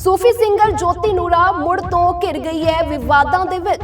ਸੂਫੀ singer ਜੋਤੀ ਨੂਰਾ ਮੁੜ ਤੋਂ ਘਿਰ ਗਈ ਹੈ ਵਿਵਾਦਾਂ ਦੇ ਵਿੱਚ।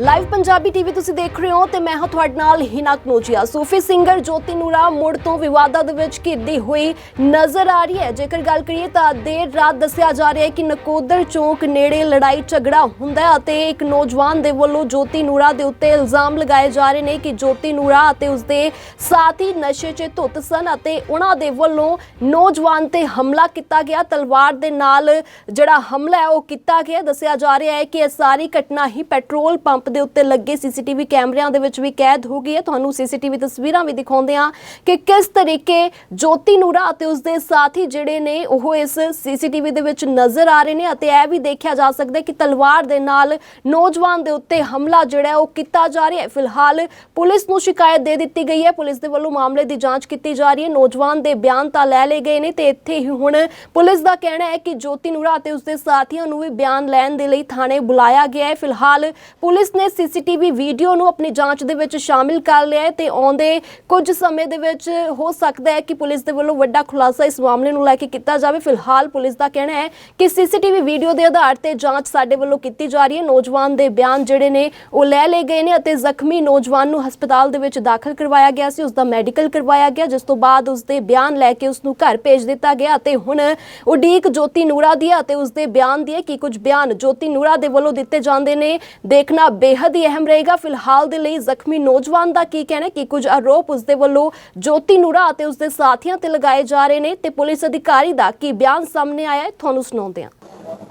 ਲਾਈਵ ਪੰਜਾਬੀ ਟੀਵੀ ਤੁਸੀਂ ਦੇਖ ਰਹੇ ਹੋ ਤੇ ਮੈਂ ਹਾਂ ਤੁਹਾਡੇ ਨਾਲ ਹਿਨਾ ਕਨੋਜੀਆ ਸੂਫੀ ਸਿੰਗਰ ਜੋਤੀ ਨੂਰਾ ਮੁੜ ਤੋਂ ਵਿਵਾਦਾਂ ਦੇ ਵਿੱਚ ਘਿਰਦੀ ਹੋਈ ਨਜ਼ਰ ਆ ਰਹੀ ਹੈ। ਜੇਕਰ ਗੱਲ ਕਰੀਏ ਤਾਂ ਦੇਰ ਰਾਤ ਦੱਸਿਆ ਜਾ ਰਿਹਾ ਹੈ ਕਿ ਨਕੋਦਰ ਚੌਂਕ ਨੇੜੇ ਲੜਾਈ ਝਗੜਾ ਹੁੰਦਾ ਹੈ ਅਤੇ ਇੱਕ ਨੌਜਵਾਨ ਦੇ ਵੱਲੋਂ ਜੋਤੀ ਨੂਰਾ ਦੇ ਉੱਤੇ ਇਲਜ਼ਾਮ ਲਗਾਏ ਜਾ ਰਹੇ ਨੇ ਕਿ ਜੋਤੀ ਨੂਰਾ ਅਤੇ ਉਸਦੇ ਸਾਥੀ ਨਸ਼ੇ 'ਚ ਧੁੱਤ ਸਨ ਅਤੇ ਉਹਨਾਂ ਦੇ ਵੱਲੋਂ ਨੌਜਵਾਨ ਤੇ ਹਮਲਾ ਕੀਤਾ ਗਿਆ। ਤਲਵਾਰ ਦੇ ਨਾਲ ਜਿਹੜਾ ਹਮਲਾ ਹੈ ਉਹ ਕੀਤਾ ਗਿਆ। ਦੱਸਿਆ ਜਾ ਰਿਹਾ ਹੈ ਕਿ ਇਹ ਸਾਰੀ ਘਟਨਾ ਹੀ ਪੈਟਰੋਲ ਪੰਪ ਦੇ ਉੱਤੇ ਲੱਗੇ ਸੀਸੀਟੀਵੀ ਕੈਮਰਿਆਂ ਦੇ ਵਿੱਚ ਵੀ ਕੈਦ ਹੋ ਗਈ ਹੈ। ਤੁਹਾਨੂੰ ਸੀਸੀਟੀਵੀ ਤਸਵੀਰਾਂ ਵੀ ਦਿਖਾਉਂਦੇ ਹਾਂ ਕਿ ਕਿਸ ਤਰੀਕੇ ਜੋਤੀ ਨੂਰਾ ਅਤੇ ਉਸਦੇ ਸਾਥੀ ਜਿਹੜੇ ਨੇ, ਉਹ ਇਸ ਸੀਸੀਟੀਵੀ ਦੇ ਵਿੱਚ ਨਜ਼ਰ ਆ ਰਹੇ ਨੇ ਅਤੇ ਇਹ ਵੀ ਦੇਖਿਆ ਜਾ ਸਕਦਾ ਕਿ ਤਲਵਾਰ ਦੇ ਨਾਲ ਨੌਜਵਾਨ ਦੇ ਉੱਤੇ ਹਮਲਾ ਜਿਹੜਾ ਉਹ ਕੀਤਾ ਜਾ ਰਿਹਾ ਹੈ। ਫਿਲਹਾਲ ਪੁਲਿਸ ਨੂੰ ਸ਼ਿਕਾਇਤ ਦੇ ਦਿੱਤੀ ਗਈ ਹੈ। ਪੁਲਿਸ ਦੇ ਵੱਲੋਂ ਮਾਮਲੇ ਦੀ ਜਾਂਚ ਕੀਤੀ ਜਾ ਰਹੀ ਹੈ। ਨੌਜਵਾਨ ਦੇ ਬਿਆਨ ਤਾਂ ਲੈ ਲਏ ਗਏ ਨੇ ਤੇ ਇੱਥੇ ਹੀ ਹੁਣ ਪੁਲਿਸ ਦਾ ਕਹਿਣਾ ਹੈ ਕਿ ਜੋਤੀ ਨੂਰਾ ਅਤੇ ਉਸਦੇ ਸਾਥੀਆਂ ਨੂੰ ਵੀ ਬਿਆਨ ਲੈਣ ਦੇ ਲਈ ਥਾਣੇ ਬੁਲਾਇਆ ਗਿਆ ਹੈ। ਫਿਲਹਾਲ ਪੁਲਿਸ ਨੇ ਸੀਸੀਟੀਵੀ ਵੀਡੀਓ ਨੂੰ ਆਪਣੀ ਜਾਂਚ ਦੇ ਵਿੱਚ ਸ਼ਾਮਿਲ ਕਰ ਲਿਆ ਹੈ ਤੇ ਆਉਂਦੇ ਕੁਝ ਸਮੇਂ ਦੇ ਵਿੱਚ ਹੋ ਸਕਦਾ ਹੈ ਕਿ ਪੁਲਿਸ ਦੇ ਵੱਲੋਂ ਵੱਡਾ ਖੁਲਾਸਾ ਇਸ ਮਾਮਲੇ ਨੂੰ ਲੈ ਕੇ ਕੀਤਾ ਜਾਵੇ। ਫਿਲਹਾਲ ਪੁਲਿਸ ਦਾ ਕਹਿਣਾ ਹੈ ਕਿ ਸੀਸੀਟੀਵੀ ਵੀਡੀਓ ਦੇ ਆਧਾਰ ਤੇ ਜਾਂਚ ਸਾਡੇ ਵੱਲੋਂ ਕੀਤੀ ਜਾ ਰਹੀ ਹੈ। ਨੌਜਵਾਨ ਦੇ ਬਿਆਨ ਜਿਹੜੇ ਨੇ ਉਹ ਲੈ ਲਏ ਗਏ ਨੇ ਅਤੇ ਜ਼ਖਮੀ ਨੌਜਵਾਨ ਨੂੰ ਹਸਪਤਾਲ ਦੇ ਵਿੱਚ ਦਾਖਲ ਕਰਵਾਇਆ ਗਿਆ ਸੀ। ਉਸ ਦਾ ਮੈਡੀਕਲ ਕਰਵਾਇਆ ਗਿਆ, ਜਿਸ ਤੋਂ ਬਾਅਦ ਉਸ ਦੇ ਬਿਆਨ ਲੈ ਕੇ ਉਸ ਨੂੰ ਘਰ ਭੇਜ ਦਿੱਤਾ ਗਿਆ ਅਤੇ ਹੁਣ ਉਡੀਕ ਜੋਤੀ ਨੂਰਾ ਦੀ ਹੈ ਅਤੇ ਉਸ ਦੇ ਬਿਆਨ ਦੀ ਹੈ ਕਿ ਕੁਝ ਬਿਆਨ ਜੋਤੀ ਨੂਰਾ ਦੇ ਵੱਲੋਂ ਦਿੱਤੇ ਜਾਂਦੇ ਨੇ। ਦੇਖਣਾ ਬੇहद ਹੀ ਅਹਿਮ ਰਹੇਗਾ। ਫਿਲਹਾਲ ਦੇ ਲਈ ਜ਼ਖਮੀ ਨੌਜਵਾਨ ਦਾ ਕੀ ਕਹਿਣਾ ਕਿ ਕੁਝ ਆਰੋਪ ਉਸ ਦੇ ਵੱਲੋਂ ਜੋਤੀ ਨੂਰਾ ਅਤੇ ਉਸ ਦੇ ਸਾਥੀਆਂ ਤੇ ਲਗਾਏ ਜਾ ਰਹੇ ਨੇ? ਤੇ ਪੁਲਿਸ ਅਧਿਕਾਰੀ ਦਾ ਕੀ ਬਿਆਨ ਸਾਹਮਣੇ ਆਇਆ ਹੈ? ਤੁਹਾਨੂੰ ਸੁਣਾਉਂਦੇ ਹਾਂ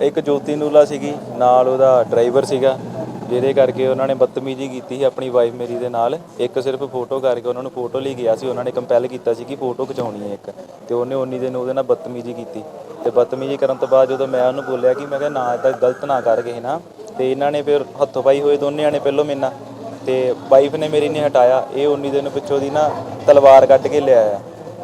ਇੱਕ ਜੋਤੀ ਨੂਲਾ ਸੀਗੀ, ਨਾਲ ਉਹਦਾ ਡਰਾਈਵਰ ਸੀਗਾ, ਜਿਹਦੇ ਕਰਕੇ ਉਹਨਾਂ ਨੇ ਬਦਤਮੀਜ਼ੀ ਕੀਤੀ ਸੀ ਆਪਣੀ ਵਾਈਫ ਮੇਰੀ ਦੇ ਨਾਲ। ਇੱਕ ਸਿਰਫ ਫੋਟੋ ਕਰਕੇ ਉਹਨਾਂ ਨੂੰ ਫੋਟੋ ਲਈ ਗਿਆ ਸੀ। ਉਹਨਾਂ ਨੇ ਕੰਪੈਲ ਕੀਤਾ ਸੀ ਕਿ ਫੋਟੋ ਖਿਚਾਉਣੀ ਹੈ ਇੱਕ। ਤੇ ਉਹਨੇ ਉਨੀ ਦਿਨ ਉਹਦੇ ਨਾਲ ਬਦਤਮੀਜ਼ੀ ਕੀਤੀ। ਤੇ ਬਦਤਮੀਜ਼ੀ ਕਰਨ ਤੋਂ ਬਾਅਦ ਜਦੋਂ ਮੈਂ ਉਹਨੂੰ ਬੋਲਿਆ ਕਿ ਮੈਂ ਕਿਹਾ ਨਾ ਇਦਾਂ ਗਲਤ ਨਾ ਕਰ ਕਿਸੇ ਨਾ ਤੇ ਇਹਨਾਂ ਨੇ ਫਿਰ ਹੱਥੋਂ ਪਾਈ ਹੋਏ ਦੋਨੇ ਨੇ ਪਹਿਲੋਂ ਮੇਰੇ ਨਾਲ ਤੇ ਵਾਈਫ ਨੇ ਮੇਰੀ ਨੇ ਹਟਾਇਆ। ਇਹ ਉਨੀ ਦਿਨ ਪਿੱਛੋਂ ਦੀ ਨਾ ਤਲਵਾਰ ਕੱਢ ਕੇ ਲਿਆਇਆ।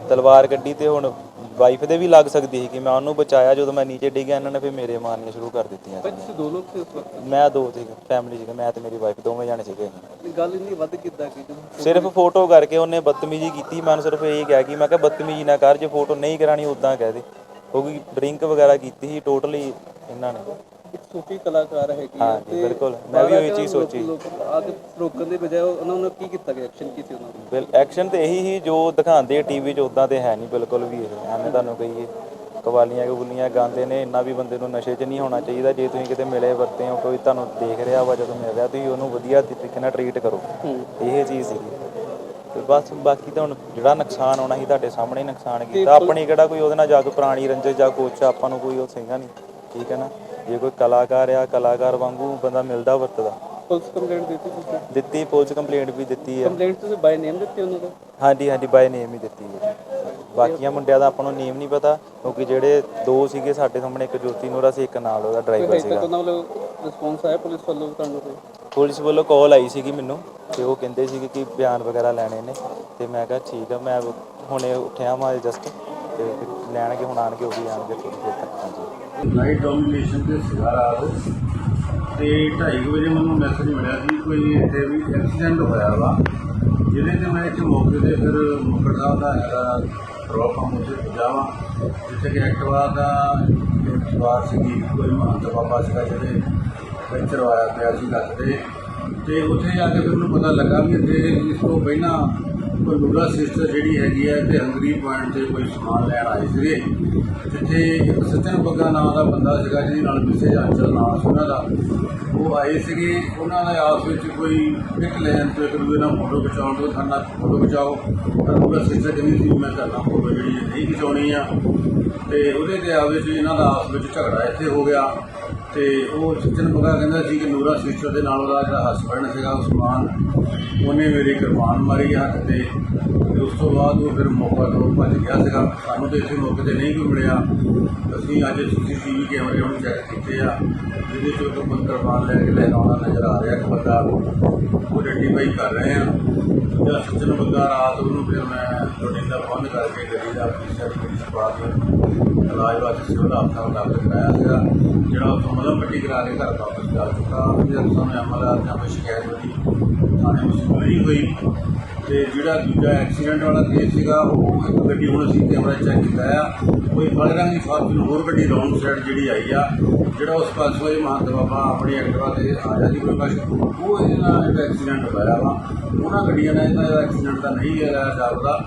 ਤਲਵਾਰ ਕੱਢੀ ਤੇ ਹੁਣ ਵਾਈਫ ਦੇ ਵੀ ਲੱਗ ਸਕਦੀ ਸੀ ਕਿ ਮੈਂ ਉਹਨੂੰ ਬਚਾਇਆ। ਜਦੋਂ ਮੈਂ ਨੀਚੇ ਡਿੱਗਿਆ ਇਹਨਾਂ ਨੇ ਫਿਰ ਮੇਰੇ ਮਾਰਨੀਆਂ ਸ਼ੁਰੂ ਕਰ ਦਿੱਤੀਆਂ ਤੁਸੀਂ ਦੋ ਲੋਕ ਸੀ ਉਸ ਵਕਤ ਮੈਂ ਦੋ ਸੀ ਫੈਮਿਲੀ ਸੀਗਾ ਮੈਂ ਤੇ ਮੇਰੀ ਵਾਈਫ ਦੋਵੇਂ ਜਾਣੇ ਸੀਗੇ ਗੱਲ ਇੰਨੀ ਵੱਧ ਕਿੱਦਾਂ ਕੀ? ਸਿਰਫ ਫੋਟੋ ਕਰਕੇ ਉਹਨੇ ਬਦਤਮੀਜ਼ੀ ਕੀਤੀ। ਮੈਂ ਉਹਨੂੰ ਸਿਰਫ ਇਹ ਕਿਹਾ ਕਿ ਮੈਂ ਕਿਹਾ ਬਦਤਮੀਜ਼ੀ ਨਾ ਕਰ ਜੇ ਫੋਟੋ ਨਹੀਂ ਕਰਾਣੀ ਉਦਾਂ ਕਹਿ ਦੇ। ਕਿਉਂਕਿ ਡਰਿੰਕ ਵਗੈਰਾ ਕੀਤੀ ਸੀ ਟੋਟਲੀ ਇਹਨਾਂ ਨੇ। ਸੂਫੀ ਕਲਾਕਾਰ ਹੈਗੀ ਹਾਂ ਜੀ, ਬਿਲਕੁਲ। ਮੈਂ ਵੀ ਉਹੀ ਚੀਜ਼ ਸੋਚੀ। ਆਗ ਰੋਕਣ ਦੇ ਬਜਾਏ ਉਹਨਾਂ ਨੂੰ ਕੀ ਕੀਤਾ ਗਿਆ? ਐਕਸ਼ਨ ਕੀ ਸੀ ਉਹਨਾਂ ਨੂੰ? ਬਿਲ ਐਕਸ਼ਨ ਤੇ ਇਹੀ ਹੀ ਜੋ ਦਿਖਾਉਂਦੇ ਟੀਵੀ 'ਚ ਉਦਾਂ ਤੇ ਹੈ ਨਹੀਂ ਬਿਲਕੁਲ ਵੀ ਇਹ। ਐਵੇਂ ਤੁਹਾਨੂੰ ਕਹੀਏ ਕਵਾਲੀਆਂ ਕਬੂਲੀਆਂ ਗਾਉਂਦੇ ਨੇ ਇੰਨਾ ਵੀ ਬੰਦੇ ਨੂੰ ਨਸ਼ੇ 'ਚ ਨਹੀਂ ਹੋਣਾ ਚਾਹੀਦਾ। ਜੇ ਤੁਸੀਂ ਕਿਤੇ ਮਿਲੇ ਵਰਤੇ ਹੋ ਕੋਈ ਤੁਹਾਨੂੰ ਦੇਖ ਰਿਹਾ ਵਾ ਜਦੋਂ ਮਿਲ ਰਿਹਾ ਤੁਸੀਂ ਉਹਨੂੰ ਵਧੀਆ ਤਰੀਕੇ ਨਾਲ ਟਰੀਟ ਕਰੋ। ਇਹ ਚੀਜ਼ ਸੀਗੀ। ਤੇ ਬਸ ਬਾਕੀ ਤਾਂ ਹੁਣ ਜਿਹੜਾ ਨੁਕਸਾਨ ਹੋਣਾ ਸੀ ਤੁਹਾਡੇ ਸਾਹਮਣੇ ਹੀ ਨੁਕਸਾਨ ਕੀਤਾ। ਆਪਣੀ ਕਿਹੜਾ ਕੋਈ ਉਹਦੇ ਨਾਲ ਜਾ ਕੇ ਪੁਰਾਣੀ ਰੰਜਿਸ਼ ਜਾਂ ਕੁਛ ਆਪਾਂ ਨੂੰ ਕੋਈ ਉਹ ਸੀਗਾ ਨਹੀਂ। ਠੀਕ ਹੈ ਨਾ? ਜੇ ਕੋਈ ਕਲਾਕਾਰ ਆ ਕਲਾਕਾਰ ਵਾਂਗੂ ਬੰਦਾ ਮਿਲਦਾ ਵਰਤਦਾ। ਪੁਲਿਸ ਕੰਪਲੇਂਟ ਦਿੱਤੀ ਤੁਸੀਂ? ਦਿੱਤੀ ਪੁਲਿਸ ਕੰਪਲੇਂਟ ਵੀ ਦਿੱਤੀ ਹੈ। ਕੰਪਲੇਂਟ ਤੁਸੀਂ ਬਾਈ ਨੇਮ ਦਿੱਤੀ ਉਹਨਾਂ ਦਾ ਹਾਂਜੀ ਹਾਂਜੀ ਬਾਈ ਨੇਮ ਹੀ ਦਿੱਤੀ ਹੈ। ਬਾਕੀਆਂ ਮੁੰਡਿਆਂ ਦਾ ਆਪਾਂ ਨੂੰ ਨੇਮ ਨਹੀਂ ਪਤਾ ਕਿਉਂਕਿ ਜਿਹੜੇ ਦੋ ਸੀਗੇ ਸਾਡੇ ਸਾਹਮਣੇ ਇੱਕ ਜੋਤੀ ਨੂਰਾ ਸੀ ਇੱਕ ਨਾਲ ਉਹਦਾ ਡਰਾਈਵਰ ਹਜੇ ਸੀਗਾ। ਤੱਕ ਉਹਨਾਂ ਵੱਲੋਂ ਰਿਸਪੌਂਸ ਆਇਆ ਪੁਲਿਸ ਵੱਲੋਂ ਤੁਹਾਨੂੰ ਕੋਈ? ਪੁਲਿਸ ਵੱਲੋਂ ਕਾਲ ਆਈ ਸੀਗੀ ਮੈਨੂੰ ਤੇ ਉਹ ਕਹਿੰਦੇ ਸੀਗੇ ਕਿ ਬਿਆਨ ਵਗੈਰਾ ਲੈਣੇ ਨੇ ਤੇ ਮੈਂ ਕਿਹਾ ਠੀਕ ਆ ਮੈਂ ਹੁਣੇ ਉੱਠਿਆ ਮੈਂ ਜਸਟ ਤੇ ਫਿਰ ਲੈਣਗੇ, ਹੁਣ ਆਣਗੇ, ਉਹ ਵੀ ਆਣਗੇ ਥੋੜੀ ਦੇਰ ਤੱਕ, ਹਾਂਜੀ। ਨਾਈਟ ਡੋਮੀਨੇਸ਼ਨ ਦੇ ਸਿਗਾਰ ਆਦ ਤੇ 2:30 ਵਜੇ ਮੈਨੂੰ ਮੈਸੇਜ ਮਿਲਿਆ ਸੀ ਕੋਈ ਇੱਥੇ ਵੀ ਐਕਸੀਡੈਂਟ ਹੋਇਆ ਵਾ। ਜਿਹਦੇ ਤੇ ਮੈਂ ਇੱਥੇ ਮੌਕੇ ਤੇ ਫਿਰ ਮੁਕੜ ਸਾਹਿਬ ਦਾ ਹੈਗਾ ਪੈਟਰੋਲ ਪੰਪ ਉੱਤੇ ਪਹੁੰਚਾਵਾ ਜਿੱਥੇ ਕਿ ਐਕਟਵਾ ਦਾ ਜੋ ਸਵਾਰ ਸੀਗੀ, ਕੋਈ ਮਹੰਤ ਬਾਬਾ ਸੀਗਾ ਜਿਹੜੇ ਪੈਂਚਰ ਹੋਇਆ ਪਿਆ ਸੀ ਲੱਗਦੇ ਤੇ। ਤੇ ਉੱਥੇ ਜਾ ਕੇ ਫਿਰ ਮੈਨੂੰ ਪਤਾ ਲੱਗਾ ਵੀ ਇੱਥੇ ਇਸ ਤੋਂ ਪਹਿਲਾਂ ਕੋਈ ਨੂਰਾ ਸਿਸਟਰ ਜਿਹੜੀ ਹੈਗੀ ਹੈ ਤੇ ਹੰਗਰੀ ਪੁਆਇੰਟ ਤੇ ਕੋਈ ਸਮਾਨ ਲੈਣ ਆਏ ਸੀਗੇ। ਜਿੱਥੇ ਇੱਕ ਸੱਜਣ ਬੱਗਾ ਨਾਂ ਦਾ ਬੰਦਾ ਸੀਗਾ ਜਿਹਦੇ ਨਾਲ ਮਿਸੇ ਜਾਂਚਲ ਨਾਂ ਸੀ ਉਹਨਾਂ ਦਾ। ਉਹ ਆਏ ਸੀਗੇ। ਉਹਨਾਂ ਦੇ ਆਪਸ ਵਿੱਚ ਕੋਈ ਪਿਕ ਲੈਣ ਤੋਂ ਇੱਕ ਦੂਜੇ ਨਾਲ ਫੋਟੋ ਖਿਚਾਉਣ ਤੋਂ ਖਾਨਾ ਫੋਟੋ ਖਿਚਾਓ। ਪਰ ਨੂਰਾ ਸਿਸਟਰ ਕਹਿੰਦੀ ਸੀ, ਮੈਂ ਕਰਨਾ ਫੋਟੋ ਜਿਹੜੀ ਹੈ ਨਹੀਂ ਖਿਚਾਉਣੀ ਆ। ਤੇ ਉਹਦੇ ਤੇ ਆਵੇ ਜੀ ਇਹਨਾਂ ਦਾ ਆਪਸ ਵਿੱਚ ਝਗੜਾ ਇੱਥੇ ਹੋ ਗਿਆ। ਤੇ ਉਹ ਸੱਜਣ ਬੱਗਾ ਕਹਿੰਦਾ ਸੀ ਕਿ ਨੂਰਾ ਸਿਸਟਰ ਦੇ ਨਾਲ ਉਹਦਾ ਜਿਹੜਾ ਹਸਬੰਡ ਸੀਗਾ ਉਸਮਾਨ ਉਹਨੇ ਮੇਰੀ ਕਿਰਪਾਨ ਮਾਰੀ ਹੱਥ ਤੇ ਤੇ ਉਸ ਤੋਂ ਬਾਅਦ ਉਹ ਫਿਰ ਮੌਕਾ ਤੋਂ ਭੱਜ ਗਿਆ ਸੀਗਾ। ਸਾਨੂੰ ਤੇ ਇਸੇ ਮੌਕੇ ਤੇ ਨਹੀਂ ਕੋਈ ਮਿਲਿਆ। ਅਸੀਂ ਅੱਜ ਸੀਸੀਟੀਵੀ ਕੈਮਰੇ ਨੂੰ ਚੈੱਕ ਕੀਤੇ ਆ। ਜਿਹਦੇ ਚੋਂ ਤੋਂ ਬੰਦ ਕਿਰਪਾਨ ਲੈ ਕੇ ਲੈ ਆਉਣਾ ਨਜ਼ਰ ਆ ਰਿਹਾ ਇੱਕ ਬੰਦਾ ਉਹ ਆਈਡੈਂਟੀਫਾਈ ਕਰ ਰਹੇ ਆ। ਜਿਹੜਾ ਸੱਜਣ ਬੰਦਾ ਰਾਤ ਨੂੰ ਫਿਰ ਮੈਂ ਤੁਹਾਡੀ ਦਾ ਬੰਦ ਕਰਕੇ ਗੱਡੀ ਦਾ ਪਿੱਛੇ ਪਾ ਕੇ ਇਲਾਜ ਵਾਸਤੇ ਸਿਵਲ ਹਸਪਤਾਲ ਦਾਖਲ ਕਰਾਇਆ ਸੀਗਾ, ਜਿਹੜਾ ਉੱਥੋਂ ਮਤਲਬ ਪੱਟੀ ਕਰਾ ਕੇ ਘਰ ਵਾਪਸ ਜਾ ਚੁੱਕਾ। ਉਹਦੇ ਸਾਨੂੰ ਐਮਐਲਆਰ ਜਾਂ ਕੋਈ ਸ਼ਿਕਾਇਤ ਉਹਦੀ ਨਹੀਂ ਹੋਈ ਤੇ ਜਿਹੜਾ ਦੂਜਾ ਐਕਸੀਡੈਂਟ ਵਾਲਾ ਕੇਸ ਸੀਗਾ ਉਹ ਇੱਕ ਗੱਡੀ ਹੁਣ ਅਸੀਂ ਕੈਮਰਾ ਚੈੱਕ ਕੀਤਾ ਆ। ਕੋਈ ਕਾਲੇ ਰੰਗ ਦੀ ਫਾਰਚੂਨ ਹੋਰ ਗੱਡੀ ਰੌਂਗ ਸਾਈਡ ਜਿਹੜੀ ਆਈ ਆ ਜਿਹੜਾ ਉਸ ਪਾਸੋਂ ਇਹ ਮਹੰਤ ਬਾਬਾ ਆਪਣੀ ਐਕਟਿਵਾ ਤੇ ਆਇਆ ਸੀ ਕੋਈ ਪਾਸੇ ਉਹ ਇਹਦੇ ਨਾਲ ਜਿਹੜਾ ਐਕਸੀਡੈਂਟ ਹੋਇਆ ਵਾ ਉਹਨਾਂ ਗੱਡੀਆਂ ਨਾਲ ਇਹਦਾ ਐਕਸੀਡੈਂਟ ਤਾਂ ਨਹੀਂ ਹੈ ਜਾਪਦਾ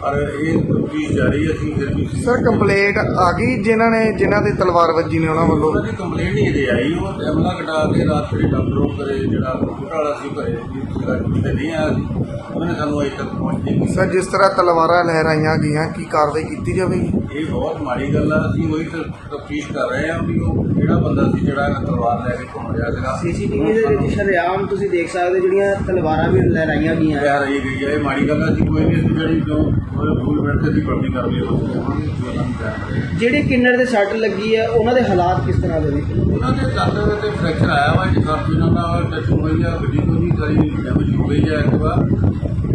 ਪਰ ਇਹ ਤਫਤੀਸ਼ ਜਾਰੀ ਅਸੀਂ ਫਿਰ ਵੀ ਸਰ ਕੰਪਲੇਂਟ ਆ ਗਈ ਜਿਨ੍ਹਾਂ ਨੇ ਜਿਨ੍ਹਾਂ ਦੇ ਤਲਵਾਰ ਵੱਜੀ ਨੇ ਉਹਨਾਂ ਵੱਲੋਂ? ਉਹਨਾਂ ਦੀ ਕੰਪਲੇਂਟ ਨਹੀਂ ਦੇ ਆਈ ਉਹ ਟੈਮਲਾ ਕਟਾ ਕੇ ਰਾਤ ਦੇ ਡਾਕਟਰ ਕਰੇ ਜਿਹੜਾ ਵਾਲਾ ਸੀ ਘਰੇ ਨਹੀਂ ਸਾਨੂੰ ਅਜੇ ਤੱਕ ਪਹੁੰਚ ਨਹੀਂ ਸਰ ਜਿਸ ਤਰ੍ਹਾਂ ਤਲਵਾਰਾਂ ਲਹਿਰਾਈਆਂ ਗਈਆਂ ਕੀ ਕਾਰਵਾਈ ਕੀਤੀ ਜਾਵੇਗੀ? ਇਹ ਬਹੁਤ ਮਾੜੀ ਗੱਲ ਆ ਅਸੀਂ ਉਹੀ ਤਫਤੀਸ਼ ਕਰ ਰਹੇ ਹਾਂ ਵੀ ਉਹ ਕਿਹੜਾ ਬੰਦਾ ਸੀ ਜਿਹੜਾ ਇਹ ਤਲਵਾਰ ਲੈ ਕੇ ਘੁੰਮ ਰਿਹਾ ਸੀਗਾ ਸੀਸੀਟੀਵੀ ਦੇ ਵਿੱਚ ਸ਼ਰੇਆਮ ਤੁਸੀਂ ਦੇਖ ਸਕਦੇ ਜਿਹੜੀਆਂ ਤਲਵਾਰਾਂ ਵੀ ਲਹਿਰਾਈਆਂ ਗਈਆਂ। ਕਹਿ ਰਹੀ ਗਈ ਹੈ ਇਹ ਮਾੜੀ ਗੱਲ ਆ ਅਸੀਂ ਕੋਈ ਨਹੀਂ ਅਸੀਂ ਜਿਹੜੀ ਜੋ ਰੂਲ ਮਿੰਟ ਤੇ ਅਸੀਂ ਜੋ ਕਹਿ ਰਹੇ ਹਾਂ। ਜਿਹੜੇ ਕਿੰਨਰ ਦੇ ਸੱਟ ਲੱਗੀ ਹੈ ਉਹਨਾਂ ਦੇ ਹਾਲਾਤ ਕਿਸ ਤਰ੍ਹਾਂ ਦੇ ਨੇ? ਉਹਨਾਂ ਦੇ ਦੰਦ ਦੇ ਤੇ ਫ੍ਰੈਕਚਰ ਆਇਆ ਵਾ ਜੀ ਉਹਨਾਂ ਦਾ ਟੱਚ ਹੋਈ ਆ ਗੱਡੀ ਵੀ ਸਾਰੀ ਡੈਮੇਜ ਹੋ ਗਈ ਆ ਇੱਕ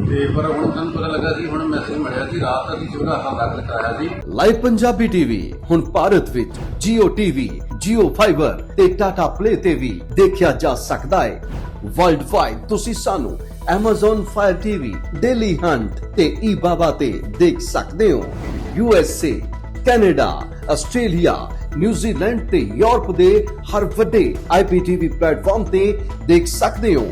ਤੇ ਪਰ ਹੁਣ ਸਾਨੂੰ ਪਤਾ ਲੱਗਾ ਸੀ ਹੁਣ ਮੈਸੇਜ ਮਿਲਿਆ ਸੀ ਰਾਤ ਅਸੀਂ ਸਿਵਲ ਹਸਪਤਾਲ ਦਾਖਲ ਕਰਾਇਆ ਸੀ। ਲਾਈਵ ਪੰਜਾਬੀ ਟੀਵੀ ਹੁਣ ਭਾਰਤ ਵਿੱਚ Jio TV, Jio Fiber ਤੇ Tata Play ਤੇ ਵੀ ਦੇਖਿਆ ਜਾ ਸਕਦਾ ਹੈ। ਵਰਲਡ ਵਾਈਡ ਤੁਸੀਂ ਸਾਨੂੰ Amazon Fire TV, Daily Hunt ਤੇ eBaba ਤੇ ਦੇਖ ਸਕਦੇ ਹੋ। USA, Canada, Australia, New Zealand ਤੇ ਯੂਰਪ ਦੇ ਹਰ ਵੱਡੇ IPTV ਪਲੇਟਫਾਰਮ ਤੇ ਦੇਖ ਸਕਦੇ ਹੋ।